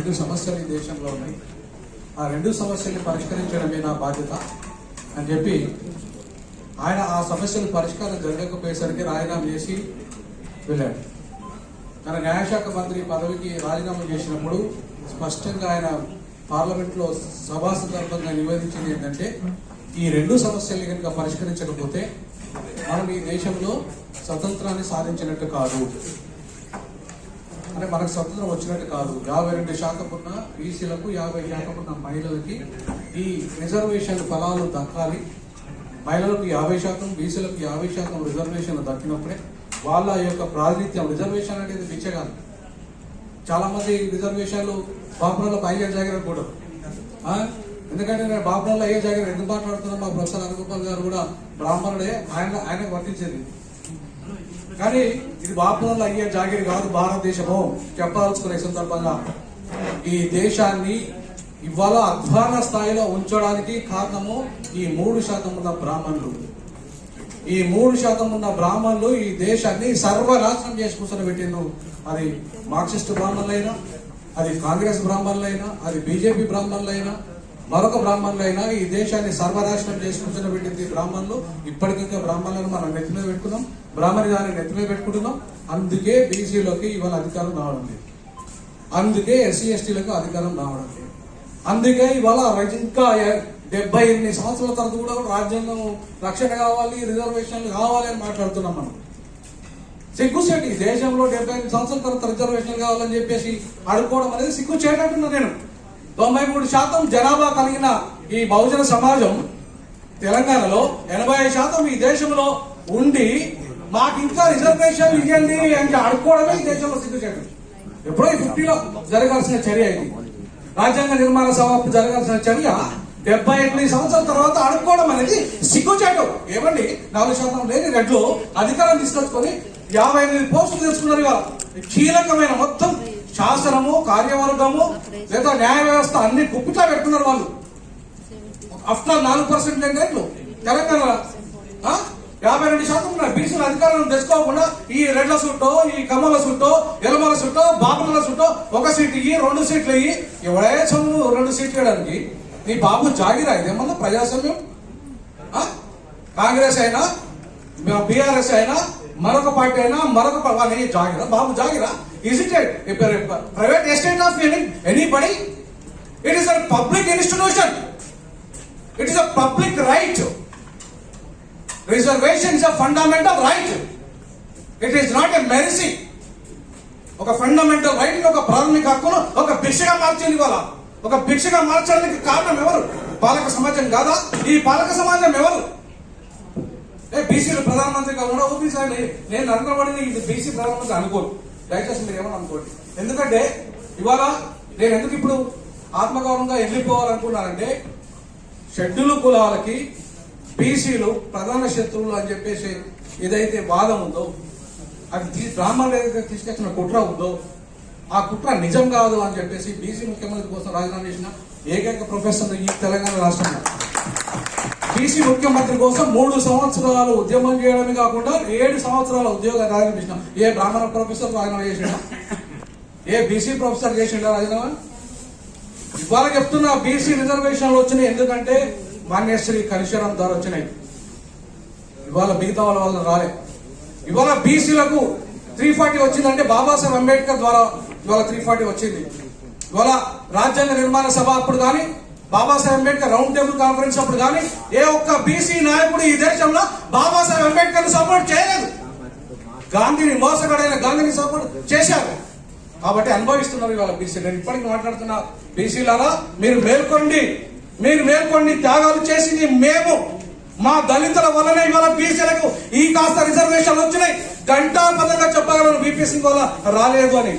రెండు సమస్యలు ఈ దేశంలో ఉన్నాయి. ఆ రెండు సమస్యల్ని పరిష్కరించడమే నా బాధ్యత అని చెప్పి ఆయన ఆ సమస్యలు పరిష్కారం జరగకపోయేసరికి రాజీనామా చేసి వెళ్ళాడు. తన న్యాయశాఖ మంత్రి పదవికి రాజీనామా చేసినప్పుడు స్పష్టంగా ఆయన పార్లమెంట్లో సభా సందర్భంగా నివేదించింది ఏంటంటే ఈ రెండు సమస్యలు కనుక పరిష్కరించకపోతే మనం ఈ దేశంలో స్వతంత్రాన్ని సాధించినట్టు కాదు. అంటే మనకు స్వతంత్రం వచ్చినట్టు కాదు. యాభై రెండు శాతం ఉన్న బీసీలకు యాభై శాతం ఉన్న మహిళలకి ఈ రిజర్వేషన్ ఫలాలు దక్కాలి. మహిళలకు యాభై శాతం బీసీలకు యాభై శాతం రిజర్వేషన్లు దక్కినప్పుడే వాళ్ళ యొక్క ప్రాతినిధ్యం రిజర్వేషన్ అనేది పిచ్చ చాలామంది చాలా మంది రిజర్వేషన్లు బాపురంలో పైగా జాగ్రత్త కూడా ఎందుకంటే నేను బాపురంలో అయ్యే జాగ్రత్త ఎందుకు మాట్లాడుతున్నాను మా ప్రొఫెసర్ అనుగోపాల్ గారు కూడా బ్రాహ్మణుడే ఆయన ఆయనకు వర్తించేది కానీ ఇది బాపురంలో అయ్యే జాగిరి కాదు భారతదేశము. చెప్పాల్సుకునే సందర్భంగా ఈ దేశాన్ని ఇవాళ అధ్వాన స్థాయిలో ఉంచడానికి కారణము ఈ మూడు శాతం ఉన్న బ్రాహ్మణులు. ఈ మూడు శాతం ఉన్న బ్రాహ్మణులు ఈ దేశాన్ని సర్వనాశనం చేసి కూర్చొని పెట్టిండ్రు. అది మార్క్సిస్ట్ బ్రాహ్మణులైనా అది కాంగ్రెస్ బ్రాహ్మణులైనా అది బీజేపీ బ్రాహ్మణులైనా మరొక బ్రాహ్మణులైనా ఈ దేశాన్ని సర్వనాశనం చేసుకుంటున్న పెట్టింది బ్రాహ్మణులు. ఇప్పటికింకా బ్రాహ్మణులను మనం నెత్తిమే పెట్టుకున్నాం. బ్రాహ్మణి దాన్ని నెత్తిమే పెట్టుకుంటున్నాం. అందుకే బీసీలోకి ఇవాళ అధికారం రావడం లేదు. అందుకే ఎస్సీ ఎస్టీలకు అధికారం రావడం లేదు. అందుకే ఇవాళ ఇంకా డెబ్బై ఎనిమిది సంవత్సరాల తర్వాత కూడా రాజ్యాంగం రక్షణ కావాలి రిజర్వేషన్లు కావాలి అని మాట్లాడుతున్నాం మనం. సిగ్గుచేటి ఈ దేశంలో డెబ్బై ఎనిమిది సంవత్సరాల తర్వాత రిజర్వేషన్ కావాలని చెప్పేసి అడుక్కోవడం అనేది సిగ్గు చేయటట్టున్నా నేను. తొంభై మూడు శాతం జనాభా కలిగిన ఈ బహుజన సమాజం తెలంగాణలో ఎనభై ఐదు శాతం ఈ దేశంలో ఉండి మాకు ఇంకా రిజర్వేషన్ ఇవ్వండి అని అడుక్కోవడమే ఈ దేశంలో సిగ్గుచేటు. ఎప్పుడో ఫిఫ్టీలో జరగాల్సిన చర్య ఇది. రాజ్యాంగ నిర్మాణ సభ జరగాల్సిన చర్య డెబ్బై ఎనిమిది సంవత్సరాల తర్వాత అడుక్కోవడం అనేది సిగ్గుచేటు. ఏమండి? నాలుగు శాతం లేని రెడ్లు అధికారం తీసుకొచ్చుకొని యాభై ఎనిమిది పోస్టులు తెచ్చుకున్నారు ఇవాళ. కీలకమైన మొత్తం శాసనము కార్యవర్గము లేదా న్యాయ వ్యవస్థ అన్ని గుప్పిట్లా పెడుతున్నారు వాళ్ళు. ఆఫ్టర్ నాలుగు పర్సెంట్ రేట్లు తెలంగాణ యాభై రెండు శాతం ఉన్న బీసీల అధికారులను తెచ్చుకోకుండా ఈ రెడ్ల సుట్టో ఈ కమ్మల సుట్టో ఎలమల సుట్టో బాబుల సుట్టో ఒక సీట్ ఇయ్యి రెండు సీట్లు ఇయ్యి. ఎవడే చదువు రెండు సీట్లు ఇవ్వడానికి? నీ బాబు జాగిరా ఇదేమన్నా ప్రజాస్వామ్యం? కాంగ్రెస్ అయినా బీఆర్ఎస్ అయినా మరొక పార్టీ అయినా మరొక పా- జాగిరా బాబు జాగిరా is it private estate of any anybody it is a public institution it is a public right reservation is a fundamental right it is not a mercy ఒక ఫండమెంటల్ రైట్ ఒక ప్రాథమిక హక్కును ఒక భిక్షగా మార్చింది కదా ఒక భిక్షగా మార్చడానికి కారణం ఎవరు? పాలక సమాజం కాదా? ఈ పాలక సమాజం ఎవరు? మీరు ప్రధానమంత్రి కాకుండా ఓబీసీ అని నేను నరేంద్ర ఇది బీసీ ప్రధానమంత్రి అనుకోను. దయచేసి మీరు ఏమని అనుకోండి? ఎందుకంటే ఇవాళ నేను ఎందుకు ఇప్పుడు ఆత్మగౌరవంగా వెళ్ళిపోవాలనుకున్నానంటే షెడ్యూల్ కులాలకి బీసీలు ప్రధాన శత్రువులు అని చెప్పేసి ఏదైతే వాదం ఉందో అది బ్రాహ్మణ బ్రాహ్మణులు ఏదైతే తీసుకొచ్చిన కుట్ర ఉందో ఆ కుట్ర నిజం కాదు అని చెప్పేసి బీసీ ముఖ్యమంత్రి కోసం రాజీనామా చేసిన ఏకైక ప్రొఫెసర్ ఈ తెలంగాణ రాష్ట్రంలో. బీసీ ముఖ్యమంత్రి కోసం మూడు సంవత్సరాలు ఉద్యమం చేయడమే కాకుండా ఏడు సంవత్సరాల ఉద్యోగం రాజీనామా చేసిన ఏ బ్రాహ్మణ ప్రొఫెసర్ రాజీనామా చేసిన ఏ బీసీ ప్రొఫెసర్ చేసిండ రాజీనామా? ఇవాళ చెప్తున్నా బీసీ రిజర్వేషన్లు వచ్చినాయి. ఎందుకంటే మాన్యశ్రీ కనిషరం ద్వారా వచ్చినాయి. ఇవాళ మిగతా వాళ్ళ వల్ల రాలే. ఇవాళ బీసీలకు త్రీ ఫార్టీ వచ్చిందంటే బాబాసాహెబ్ అంబేద్కర్ ద్వారా ఇవాళ త్రీ ఫార్టీ వచ్చింది. ఇవాళ రాజ్యాంగ నిర్మాణ సభ అప్పుడు కానీ Babasaheb Ambedkar round table conference అప్పుడు కానీ ఏ ఒక్క బీసీ నాయకుడు ఈ దేశంలో బాబాసాహెబ్ అంబేద్కర్ సపోర్ట్ చేయలేదు. గాంధీని మోసగాడైన గాంధీని సపోర్ట్ చేశారు. కాబట్టి అనుభవిస్తున్నారు ఇవాళ బీసీ. నేను ఇప్పటికి మాట్లాడుతున్నా బీసీలారా మీరు మేల్కొండి. మీరు మేల్కొండి త్యాగాలు చేసింది మేము. మా దళితుల వల్లనే ఇవాళ బీసీలకు ఈ కాస్త రిజర్వేషన్లు వచ్చినాయి. గంటా పదంగా చెప్పగలను బీపీసీ వల్ల రాలేదు అని.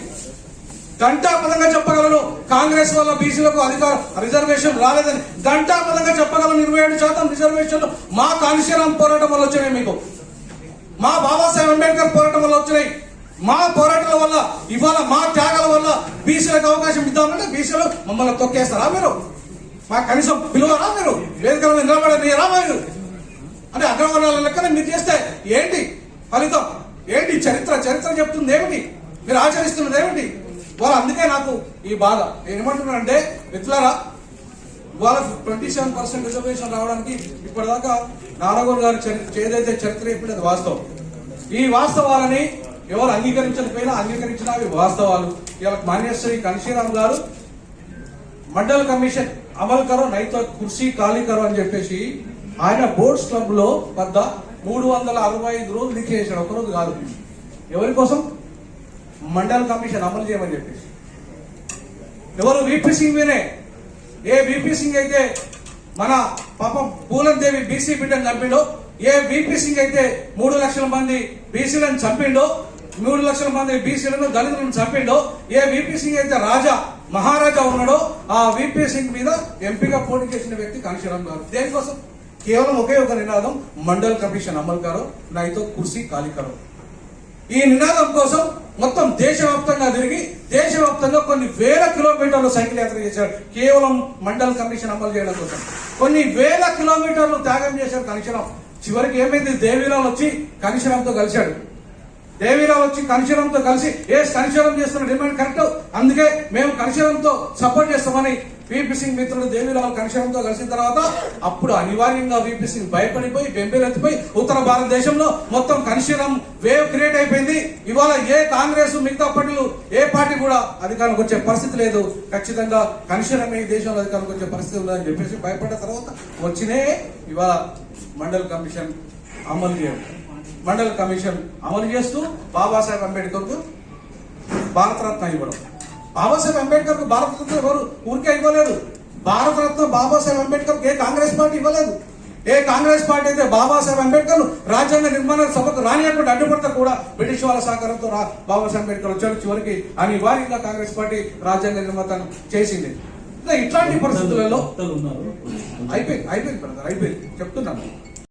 దంటాపదంగా చెప్పగలను. కాంగ్రెస్ వల్ల బీసీలకు అధికార రిజర్వేషన్ రాలేదని దంటాపదంగా చెప్పగలను. ఇరవై ఏడు శాతం రిజర్వేషన్లు మా కాళేశ్వరం పోరాటం వల్ల వచ్చినాయి మీకు. మా బాబాసాహెబ్ అంబేద్కర్ పోరాటం వల్ల వచ్చినాయి. మా పోరాటాల వల్ల ఇవాళ మా త్యాగాల వల్ల బీసీలకు అవకాశం ఇద్దామంటే బీసీలు మమ్మల్ని తొక్కేస్తారా మీరు? మా కనీసం పిలువరా మీరు? వేదికల మీద నిలబడరా మీరు? అంటే అగ్రవర్ణాల లెక్కన మీరు చేస్తే ఏంటి ఫలితం? ఏంటి చరిత్ర? చరిత్ర చెప్తుంది ఏమిటి? మీరు ఆచరిస్తున్నది ఏమిటి? వాళ్ళు అందుకే నాకు ఈ బాధ. నేనేమంటున్నానంటే మిత్రులారా ఇవాళ ట్వంటీ సెవెన్ పర్సెంట్ రిజర్వేషన్ రావడానికి ఇప్పటిదాకా నారాయణ గారు చరి- ఏదైతే చరిత్ర చెప్పింది అది వాస్తవం. ఈ వాస్తవాలని ఎవరు అంగీకరించకపోయినా అంగీకరించిన అవి వాస్తవాలు. ఇవాళ మాన్యశ్రీ కన్షీరామ్ గారు మండల్ కమిషన్ అమలు కరో నైతో కుర్సీ ఖాళీ కరో అని చెప్పేసి ఆయన బోర్డ్స్ క్లబ్లో వద్ద మూడు వందల అరవై ఐదు రోజులు లీక్ చేశాడు ఒకరోజు కాదు. ఎవరి కోసం? మండల్ కమిషన్ అమలు చేయమని చెప్పేసి. ఎవరు విపి సింగ్ వినే ఏ విపి సింగ్ అయితే మన పాపం పూలం దేవి బీసీ బిడ్డను చంపిండో ఏ విపి సింగ్ అయితే మూడు లక్షల మంది బీసీలను చంపిండో మూడు లక్షల మంది బీసీలను దళితులను చంపిండో ఏ వీపీ సింగ్ అయితే రాజా మహారాజా ఉన్నాడో ఆ విపి సింగ్ మీద ఎంపీగా పోటీ చేసిన వ్యక్తి కాంశీరామ్ గారు. దేనికోసం? కేవలం ఒకే ఒక నినాదం మండల్ కమిషన్ అమలు కారో నైతో కుర్సీ ఖాళీ కరో. ఈ నినాదం కోసం మొత్తం దేశవ్యాప్తంగా తిరిగి దేశవ్యాప్తంగా కొన్ని వేల కిలోమీటర్లు సైకిల్ యాత్ర చేశారు. కేవలం మండల్ కమిషన్ అమలు చేయడం కోసం. కొన్ని వేల కిలోమీటర్లు త్యాగం చేశారు కనిశరం చివరికి ఏమైంది? దేవీరావు వచ్చి కనిశరంతో కలిశాడు. దేవీరావు వచ్చి కనిశరంతో కలిసి ఏ కనిశరం చేస్తున్న డిమాండ్ కరెక్ట్. అందుకే మేము కనిశరంతో సపోర్ట్ చేస్తామని విపి సింగ్ మిత్రుడు దేవీరావు కనిశరంతో కలిసిన తర్వాత అప్పుడు అనివార్యంగా విపి సింగ్ భయపడిపోయి బెంబేలెత్తిపోయి ఉత్తర భారతదేశంలో మొత్తం కనిశరం వేవ్ క్రియేట్ అయిపోయింది. ఇవాళ ఏ కాంగ్రెస్ మిగతా పార్టీలు ఏ పార్టీ కూడా అధికారంకి వచ్చే పరిస్థితి లేదు. ఖచ్చితంగా కనిశరమే ఈ దేశంలో అధికారంకి వచ్చే పరిస్థితి ఉందని చెప్పేసి భయపడ్డ తర్వాత వచ్చినే ఇవాళ మండల్ కమిషన్ అమలు చేయడం మండల్ కమిషన్ అమలు చేస్తూ బాబాసాహెబ్ అంబేద్కర్కు భారతరత్న ఇవ్వడం. బాబాసాహెబ్ అంబేద్కర్కు భారతరత్న ఎవరు? ఊరికే ఇవ్వలేదు భారతరత్న బాబాసాహెబ్ అంబేద్కర్ ఏ కాంగ్రెస్ పార్టీ ఇవ్వలేదు. ఏ కాంగ్రెస్ పార్టీ అయితే బాబాసాహెబ్ అంబేద్కర్ రాజ్యాంగ నిర్మాణ సభకు రానియకుండా అడ్డుపడితే కూడా బ్రిటిష్ వాళ్ళ సహకారంతో రా బాబాసాహెబ్ అంబేద్కర్ వచ్చాడు చివరికి అనివార్యంగా కాంగ్రెస్ పార్టీ రాజ్యాంగ నిర్మాణం చేసింది. ఇట్లాంటి పరిస్థితులలో అయిపోయింది అయిపోయింది బ్రదర్ అయిపోయింది. చెప్తున్నాను.